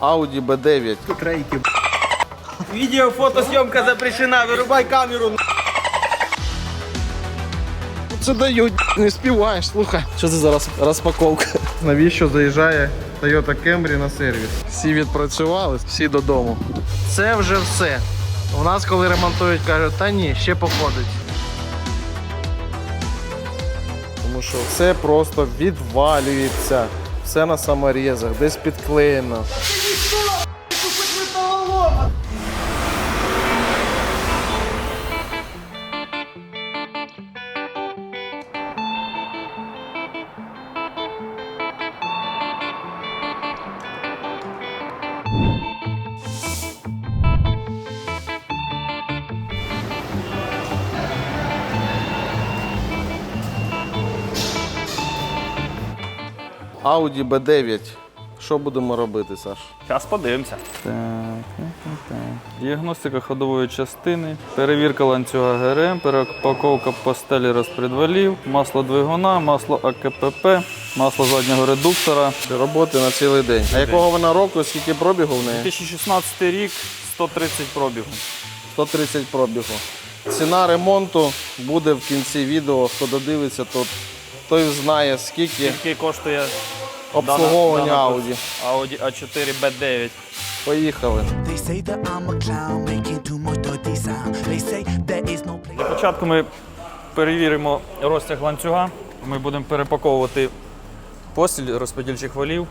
Audi B9. Відео, фотосйомка запрещена, вирубай камеру. Це дають, не співаєш, слухай. Що це за роз- розпаковка? Навіщо заїжджає Toyota Camry на сервіс? Всі відпрацювали, всі додому. Це вже все. У нас, коли ремонтують, кажуть, та ні, ще походить. Тому що все просто відвалюється. Все на саморізах, десь підклеєно. Audi B9. Що будемо робити, Саш? Зараз подивимося. Так, так, так. Діагностика ходової частини, перевірка ланцюга ГРМ, перепаковка пастелі розпредвалів, масло двигуна, масло АКПП, масло заднього редуктора. Роботи на цілий день. А якого вона року, скільки пробігу в неї? 2016 рік, 130 пробігу. 130 пробігу. Ціна ремонту буде в кінці відео. Хто додивиться, то той знає, скільки Скільки коштує обслуговування дана- дана Audi. Audi A4 B9. Поїхали. They say that I'm a clown, making too much dirty sound. They say there is no place. Для початку ми перевіримо розтяг ланцюга. Ми будемо перепаковувати постіль розподільчих валів.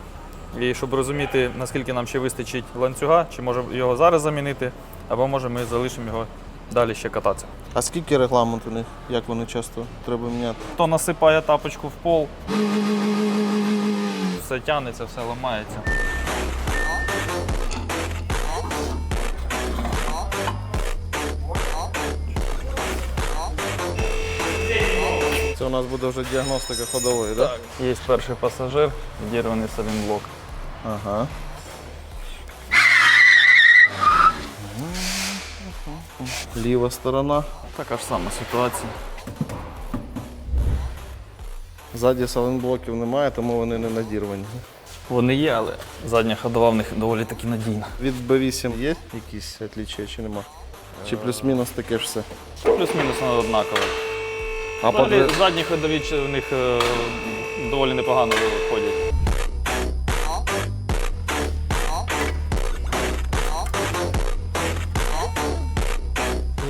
І щоб розуміти, наскільки нам ще вистачить ланцюга, чи може його зараз замінити, або може ми залишимо його далі ще кататися. А скільки регламент у них? Як вони часто треба міняти? Хто насипає тапочку в пол, все тягнеться, все ламається. Це у нас буде вже діагностика ходової, так? Є перший пасажир, відірваний салінблок. Ага. Ліва сторона. Така ж сама ситуація. Ззаді саленблоків немає, тому вони не надірвані. Вони є, але задня ходова в них доволі таки надійна. Від B8 є якісь відліччя чи нема? Чи плюс-мінус таке ж все? Плюс-мінус воно однакове. А по Взагалі, задні ходові чи в них е, доволі непогано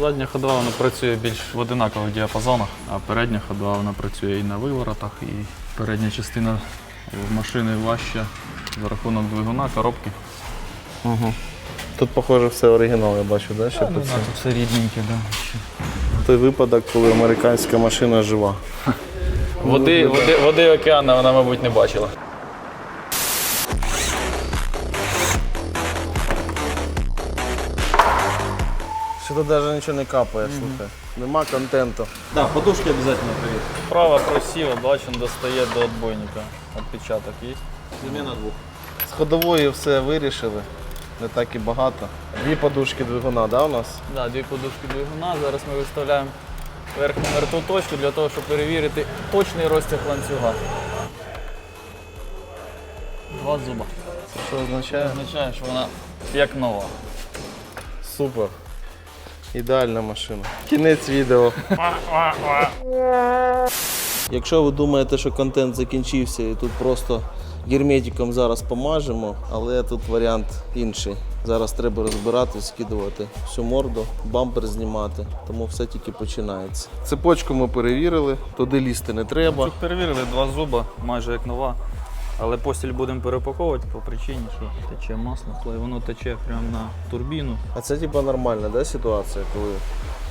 Задня ходова вона працює більш в одинакових діапазонах, а передня ходова вона працює і на виворотах, і передня частина машини важча за рахунок двигуна, коробки. Тут, похоже, все оригінал, я бачу, да? Ще Ну, да, тут все рідненьке, да. Той випадок, коли американська машина жива. Води, води, води океану вона, мабуть, не бачила. Сюди навіть нічого не капає, слухай. Нема контенту. Да, подушки обязательно проверь. Справа просіла, бачимо, достає до отбойника. Отпечаток є. Замена двух. З ходовою все вирішили. Не так і багато. Дві подушки двигуна, да, у нас? Да, дві подушки двигуна. Зараз ми виставляємо верхню мертву точку для того, щоб перевірити точний розтяг ланцюга. Два зуба. Це що означає? Означає, що вона як нова. Супер. Ідеальна машина. Кінець відео. Якщо ви думаєте, що контент закінчився і тут просто герметиком зараз помажемо, але тут варіант інший. Зараз треба розбирати, скидувати всю морду, бампер знімати, тому все тільки починається. Цепочку ми перевірили, туди лізти не треба. Тут перевірили два зуба, майже як нова. Але постіль будемо перепаковувати по причині, що тече масло, коли воно тече прямо на турбіну. А це типа нормальна да, ситуація, коли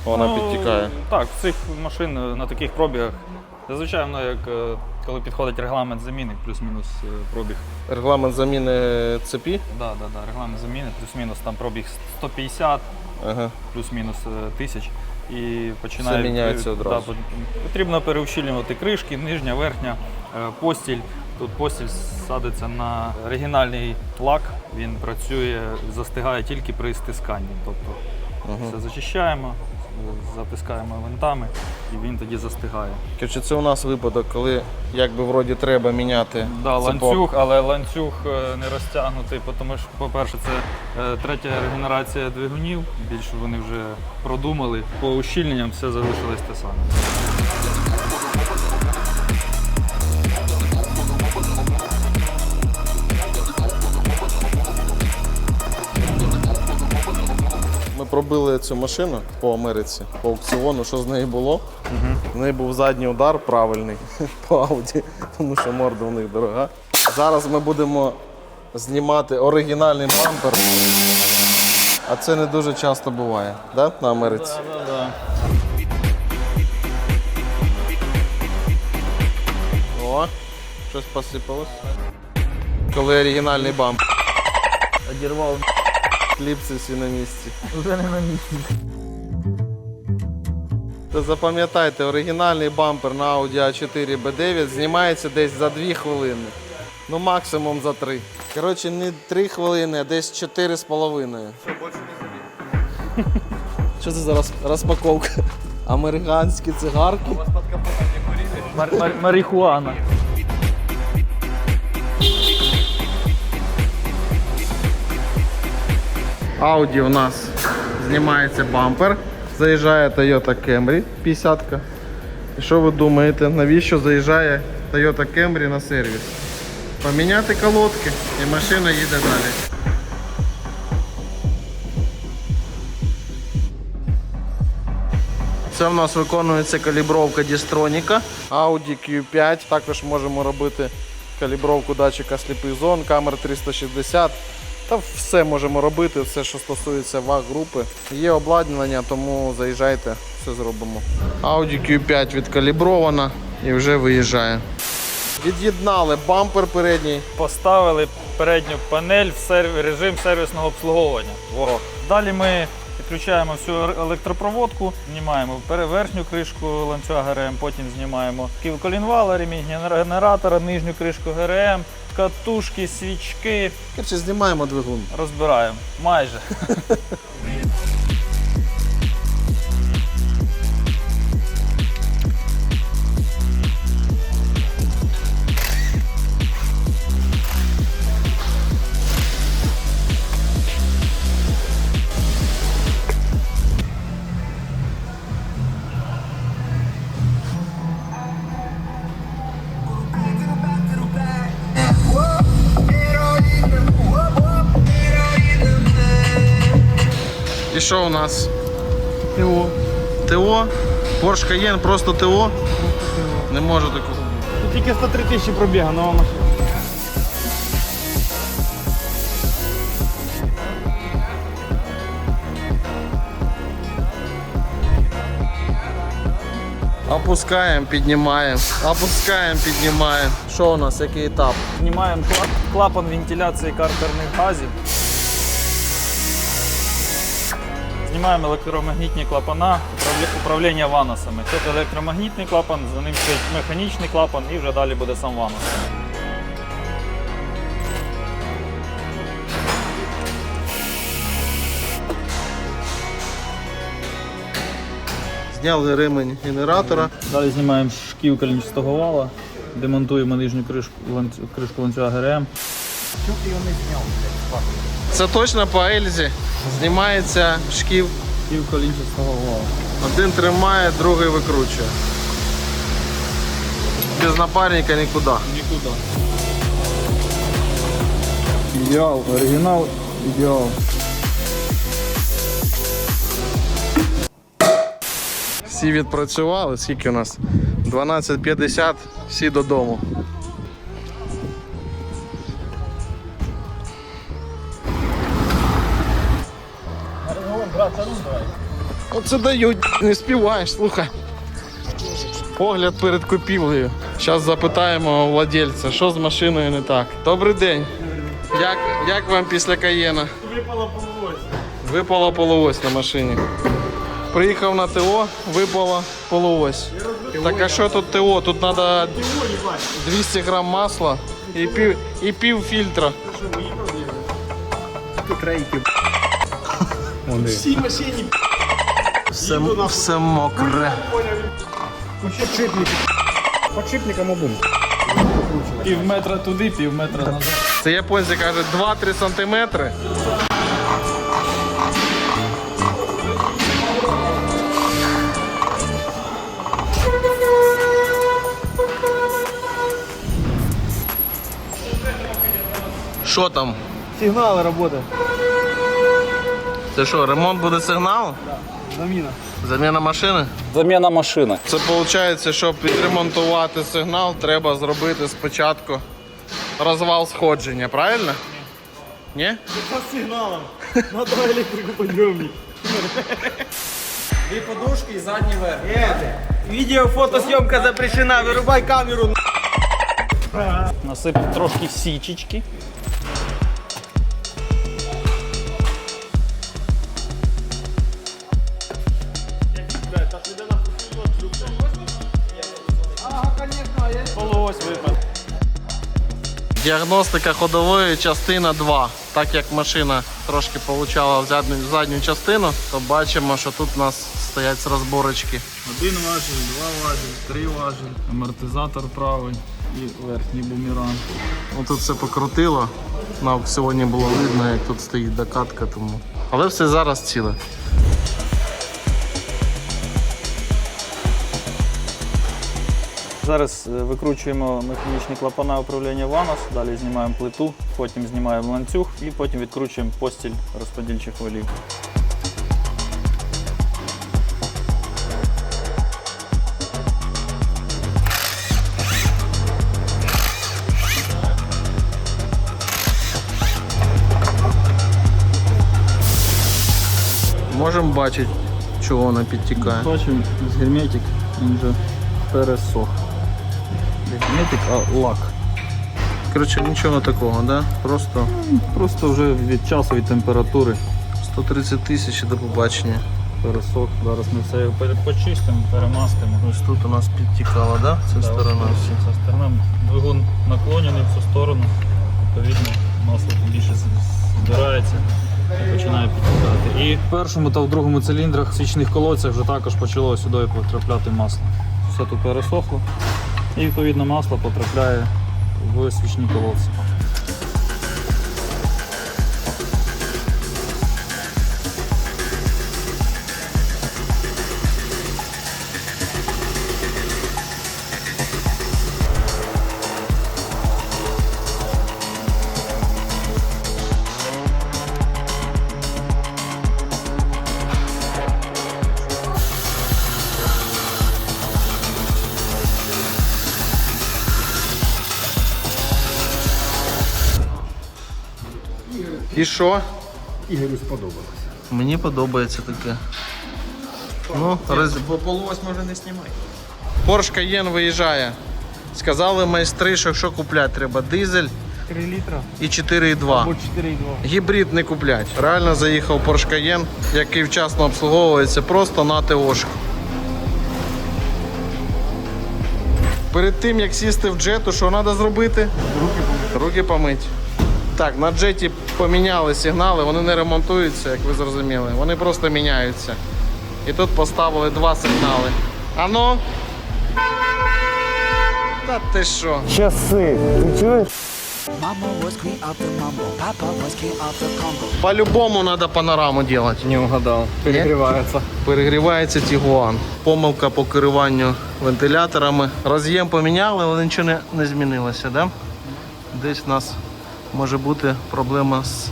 вона Ну, підтікає. Так, в цих машин е, на таких пробігах. Зазвичай воно як е, коли підходить регламент заміни, плюс-мінус е, пробіг. Регламент заміни цепі. Да, да, да, регламент заміни, плюс-мінус там пробіг 150, Ага. плюс-мінус тисяч. І починає Все міняється одразу. пот- потрібно переущільнювати кришки, нижня, верхня, постіль. Тут постіль садиться на оригінальний лак, він працює, застигає тільки при стисканні. Тобто все зачищаємо, затискаємо винтами і він тоді застигає. Коротше, це у нас випадок, коли якби вроді треба міняти Да, цепок. ланцюг, але ланцюг е, не розтягнутий, тому що, по-перше, це е, третя регенерація двигунів. Більше вони вже продумали. По ущільненням все залишилось те саме. Пробили цю машину по Америці, по аукціону, що з неї було. В неї був задній удар правильний по Ауді, тому що морда у них дорога. Зараз ми будемо знімати оригінальний бампер. А це не дуже часто буває, да? на Америці. О, щось посипалось. Коли оригінальний бампер. Одірвав Кліпси всі на місці. вже не на місці. То запам'ятайте, оригінальний бампер на Audi A4 B9 знімається десь за 2 хвилини. Ну, максимум за 3. Коротше, не 3 хвилини, а десь 4 з половиною. Що, більше не собі? Що це за роз- розпаковка? Американські цигарки. Мар- мар- марихуана. Audi у нас знімається бампер. Заїжджає Toyota Camry 50-ка. І що ви думаєте, навіщо заїжджає Toyota Camry на сервіс? Поміняти колодки і машина їде далі. Це в нас виконується калібровка Дістроніка. Audi Q5. Також можемо робити калібровку датчика сліпих зон, камер 360. Та все можемо робити, все, що стосується ваг групи. Є обладнання, тому заїжджайте, все зробимо. Audi Q5 відкалібрована і вже виїжджає. Від'єднали бампер передній. Поставили передню панель в серв- режим сервісного обслуговування. Во. Далі ми підключаємо всю електропроводку, знімаємо верхню кришку ланцюга ГРМ, потім знімаємо кіл колінвала, ремінь генера- генератора, нижню кришку ГРМ, катушки, свічки. Коротше, знімаємо двигун. Розбираємо. Майже. що у нас? ТО. ТО? Porsche Cayenne, просто ТО? Не може такого. Тут тільки 103 тисячі пробіга, нова машина. Опускаємо, піднімаємо. Опускаємо, піднімаємо. Що у нас? Який етап? Знімаємо клапан вентиляції картерних газів. Знімаємо електромагнітні клапана, управління ваносами. Тут електромагнітний клапан, за ним стоїть механічний клапан і вже далі буде сам ванос. Зняли ремень генератора. Далі знімаємо шків калінчастого вала, демонтуємо нижню кришку, ланцю- кришку ланцюга ГРМ. Це точно по Ельзі. Знімається шків. Калінчастого вала. Один тримає, другий викручує. Без напарника нікуди. Нікуди. Ідеал, оригінал, ідеал. Всі відпрацювали. Скільки у нас? 12.50, всі додому. Оце дають, не співаєш, слухай. Огляд перед купівлею. Зараз запитаємо владельця, що з машиною не так. Добрий день. Як, як вам після Каєна? Випала полуось. Випала полуось на машині. Приїхав на ТО, випала полуось. Так а що тут ТО? Тут треба 200 грам масла і пів, і пів фільтра. Всій машині Все, все мокре. Подшипником обум. Пів метра туди, пів метра назад. Це японці кажуть 2-3 сантиметри. Що там? Сигнали работают. Це що, ремонт буде сигнал? Заміна. Заміна машини? Заміна машини. Це виходить, щоб відремонтувати сигнал, треба зробити спочатку розвал сходження, правильно? Ні? По сигналам. Надо электрику подъемник. Дві подушки і задній верх. Видео, фотосъемка запрещена. Вырубай камеру. Насип трошки січечки. Діагностика ходової частина 2. Так як машина трошки получала в задню, в задню частину, то бачимо, що тут у нас стоять розборочки. Один важіль, два важіль, три важіль, амортизатор правий і верхній бумеранг. Ну, тут все покрутило. На аукціоні було видно, як тут стоїть докатка, тому. Але все зараз ціле. Зараз е, викручуємо механічні клапана управління Ванос, далі знімаємо плиту, потім знімаємо ланцюг і потім відкручуємо постіль розподільчих валів. Можемо бачити, чого вона підтікає. Бачимо, з герметик він вже пересох. Герметик, а лак. Коротше, нічого такого, да? Просто Просто вже від часу і температури 130 тисяч і до побачення. пересох. Зараз ми все його пере- почистимо, перемастимо. Ось тут у нас підтікала, да? Ця Да, сторона. ось Ця сторона. Двигун наклонений в цю сторону. Відповідно, масло більше з- збирається і починає підтікати. І в першому та в другому циліндрах в свічних колодцях вже також почало сюди потрапляти масло. Все тут пересохло. І відповідно масло потрапляє в свічні колодці. І що? Ігорю сподобалось. Мені подобається таке. Ну, роз... Бо полуось може не знімати. Porsche Cayenne виїжджає. Сказали майстри, що що купляти треба дизель 3 літра. і 4,2. Або 4,2. Гібрид не куплять. Реально заїхав Porsche Cayenne, який вчасно обслуговується просто на ТОшку. Перед тим як сісти в джету, що треба зробити? Руки помити. Руки помити. Так, на джеті поміняли сигнали, вони не ремонтуються, як ви зрозуміли. Вони просто міняються. І тут поставили два сигнали. Ано. Та ти що? Часи. Ти чуєш? По-любому треба панораму робити. Не угадав. Перегрівається. Перегрівається Тігуан. Помилка по керуванню вентиляторами. Роз'єм поміняли, але нічого не, не змінилося. Да? Десь у нас може бути проблема з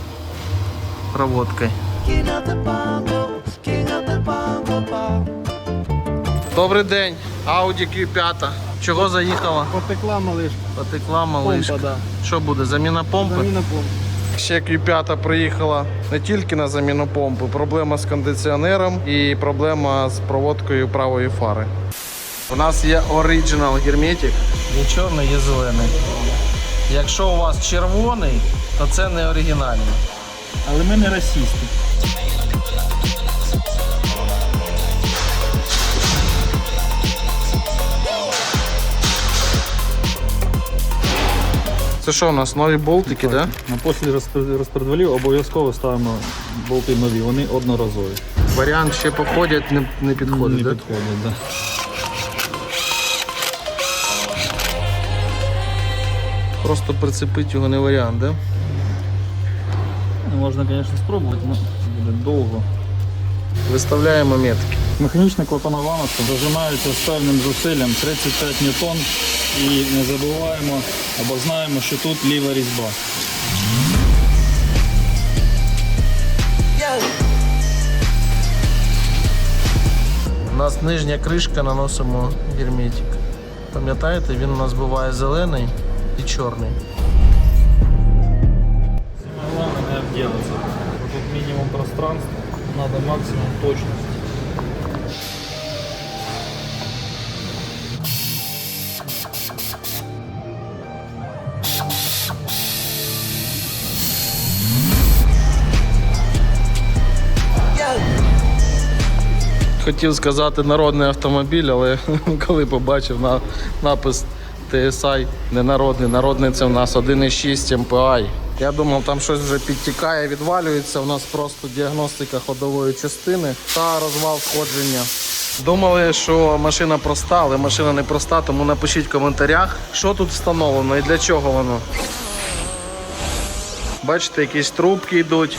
проводкою. Добрий день, Audi Q5. Чого заїхала? Потекла малишка. Потекла малишка. Помпа, Що буде? Заміна помпи? Заміна помпи. Ще Q5 приїхала не тільки на заміну помпи, проблема з кондиціонером і проблема з проводкою правої фари. У нас є оригінал герметик, є чорний, є зелений. Якщо у вас червоний, то це не оригінальний. Але ми не расісти. Це що у нас нові болтики, так? Да? На послі розпредвалів обов'язково ставимо болти нові, вони одноразові. Варіант ще походять, не, не підходить. да? підходить, так. Просто прицепити його не варіант, да? Можна, звісно, спробувати, але буде довго. Виставляємо метки. Механічна клапанова зажимається з певним зусиллям 35 ньютон. І не забуваємо або знаємо, що тут ліва різьба. У нас нижня кришка, наносимо герметик. Пам'ятаєте, він у нас буває зелений і чорний. Главное не обделаться. Тут минимум пространства, надо максимум точности. Хотів сказати народний автомобіль, але коли побачив на напис TSI не народний, народний це у нас 1,6 MPI. Я думав, там щось вже підтікає, відвалюється. У нас просто діагностика ходової частини та розвал сходження. Думали, що машина проста, але машина не проста, тому напишіть в коментарях, що тут встановлено і для чого воно. Бачите, якісь трубки йдуть.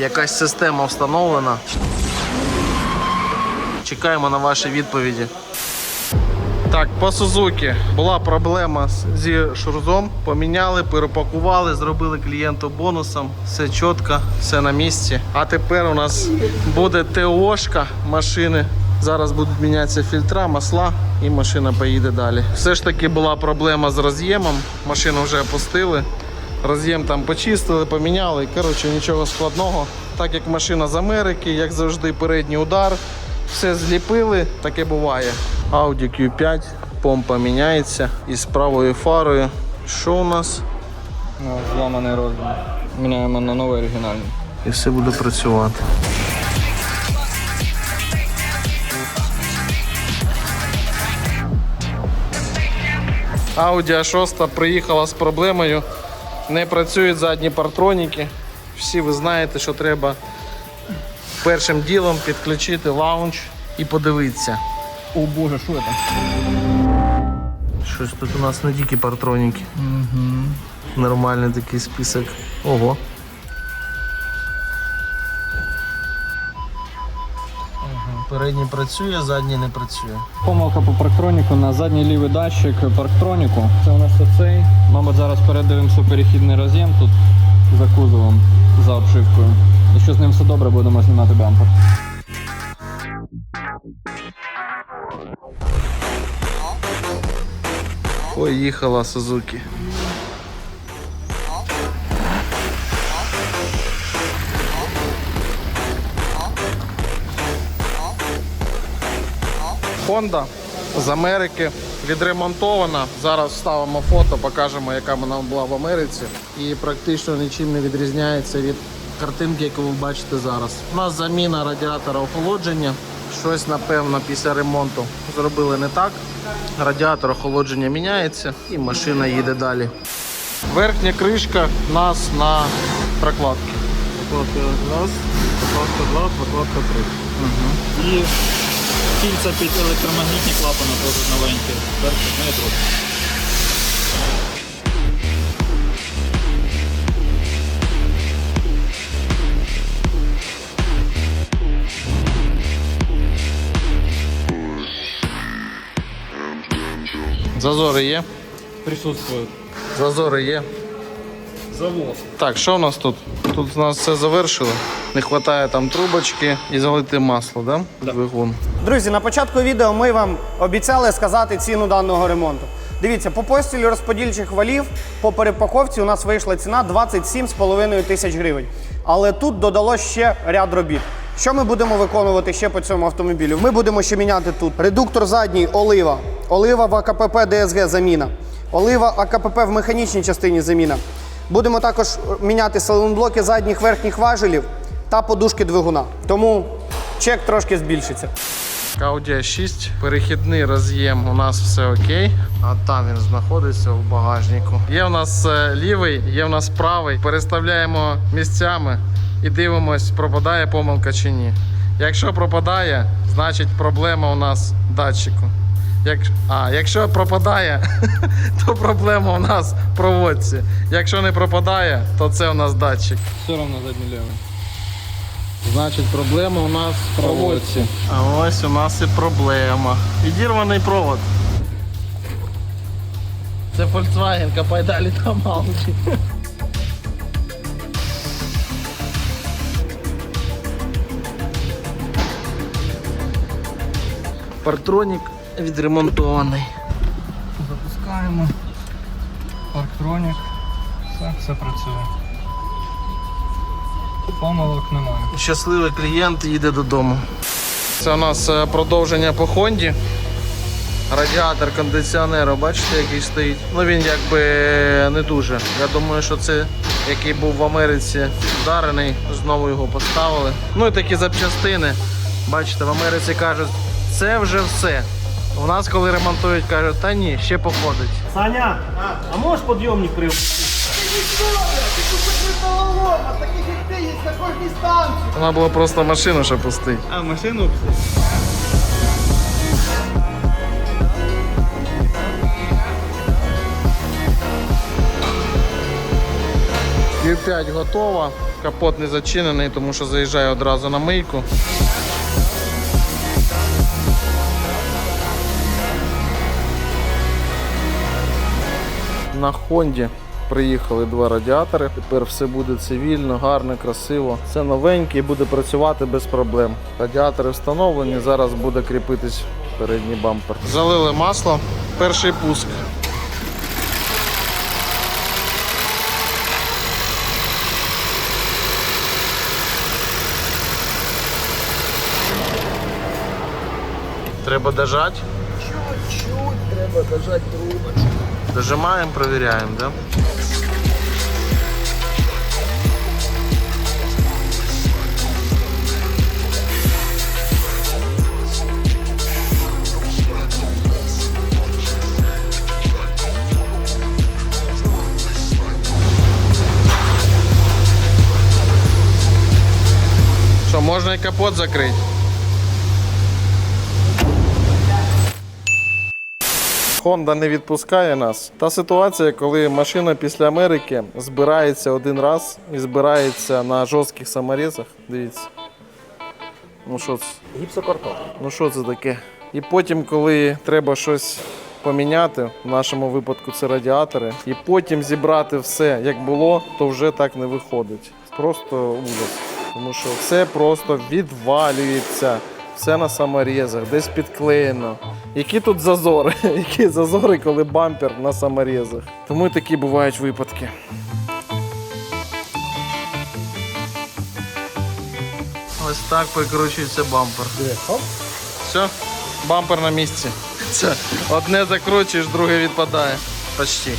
Якась система встановлена. Чекаємо на ваші відповіді. Так, по Сузуки була проблема зі шурзом. Поміняли, перепакували, зробили клієнту бонусом. Все чітко, все на місці. А тепер у нас буде ТОшка машини. Зараз будуть мінятися фільтра, масла і машина поїде далі. Все ж таки була проблема з роз'ємом. Машину вже опустили. Роз'єм там почистили, поміняли. Коротше, нічого складного. Так як машина з Америки, як завжди, передній удар. Все зліпили, таке буває. Audi Q5, помпа міняється із правою фарою. Що у нас? Ну, зламаний розмір. Міняємо на новий оригінальний. І все буде працювати. Audi A6 приїхала з проблемою. Не працюють задні партроніки. Всі ви знаєте, що треба першим ділом підключити лаунч і подивитися. О боже, що це? Щось тут у нас не тільки партроніки. Угу. Нормальний такий список. Ого. Передній працює, задній не працює. Помилка по парктроніку на задній лівий датчик парктроніку. Це у нас оцей. Мабуть, зараз передивимося перехідний роз'єм тут за кузовом, за обшивкою. Якщо з ним все добре, будемо знімати бампер. Поїхала Сузуки. Honda з Америки відремонтована. Зараз вставимо фото, покажемо, яка вона була в Америці. І практично нічим не відрізняється від картинки, яку ви бачите зараз. У нас заміна радіатора охолодження. Щось, напевно, після ремонту зробили не так. Радіатор охолодження міняється і машина їде далі. Верхня кришка у нас на прокладці. Прокладка раз, прокладка два, прокладка три. І кільця під електромагнітні клапани теж новенькі. Перший, ну і другий. Зазори є. Присутствують. Зазори є. Завоз. Так, що у нас тут? Тут у нас все завершили. Не вистачає там трубочки і залити масло, да? Двигун. Друзі, на початку відео ми вам обіцяли сказати ціну даного ремонту. Дивіться, по постілі розподільчих валів по перепаковці у нас вийшла ціна 27,5 тисяч гривень. Але тут додалось ще ряд робіт. Що ми будемо виконувати ще по цьому автомобілю? Ми будемо ще міняти тут редуктор задній олива, олива в АКПП ДСГ заміна, олива АКПП в механічній частині заміна. Будемо також міняти салонблоки задніх верхніх важелів та подушки двигуна. Тому чек трошки збільшиться. Audi 6, перехідний роз'єм, у нас все окей. А там він знаходиться в багажнику. Є у нас е, лівий, є у нас правий. Переставляємо місцями і дивимось, пропадає помилка чи ні. Якщо пропадає, значить проблема у нас в датчику. Як... А, якщо пропадає, то проблема у нас в проводці. Якщо не пропадає, то це у нас датчик. Все одно задній лівий. Значить, проблема у нас в проводці. А ось у нас і проблема. Відірваний провод. Це Volkswagen, копай далі та малки. Партронік відремонтований. Запускаємо. Парктронік. Все, все працює. Помилок немає. Щасливий клієнт їде додому. Це у нас е, продовження по Хонді. Радіатор кондиціонеру, бачите, який стоїть. Ну він якби не дуже. Я думаю, що це який був в Америці вдарений, знову його поставили. Ну і такі запчастини. Бачите, в Америці кажуть, це вже все. У нас, коли ремонтують, кажуть, та ні, ще походить. Саня, а можешь подъемник прив? Вона була просто машину, щоб пустити. А, машину? Q5 готова. Капот не зачинений, тому що заїжджає одразу на мийку. На Хонді приїхали два радіатори. Тепер все буде цивільно, гарно, красиво. Це новенький, буде працювати без проблем. Радіатори встановлені, зараз буде кріпитись передній бампер. Залили масло. Перший пуск. Треба дожати? Чуть-чуть треба дожати трубочку. Дожимаємо, перевіряємо, да? Що, можна і капот закрити? Honda не відпускає нас. Та ситуація, коли машина після Америки збирається один раз і збирається на жорстких саморізах. Дивіться. Ну що це? Гіпсокартон. Ну що це таке? І потім, коли треба щось поміняти, в нашому випадку це радіатори, і потім зібрати все як було, то вже так не виходить. Просто ужас. Тому що все просто відвалюється, все на саморізах, десь підклеєно. Які тут зазори? Які зазори, коли бампер на саморізах? Тому і такі бувають випадки. Ось так прикручується бампер. Все, бампер на місці. Це одне закручуєш, друге відпадає. Почти.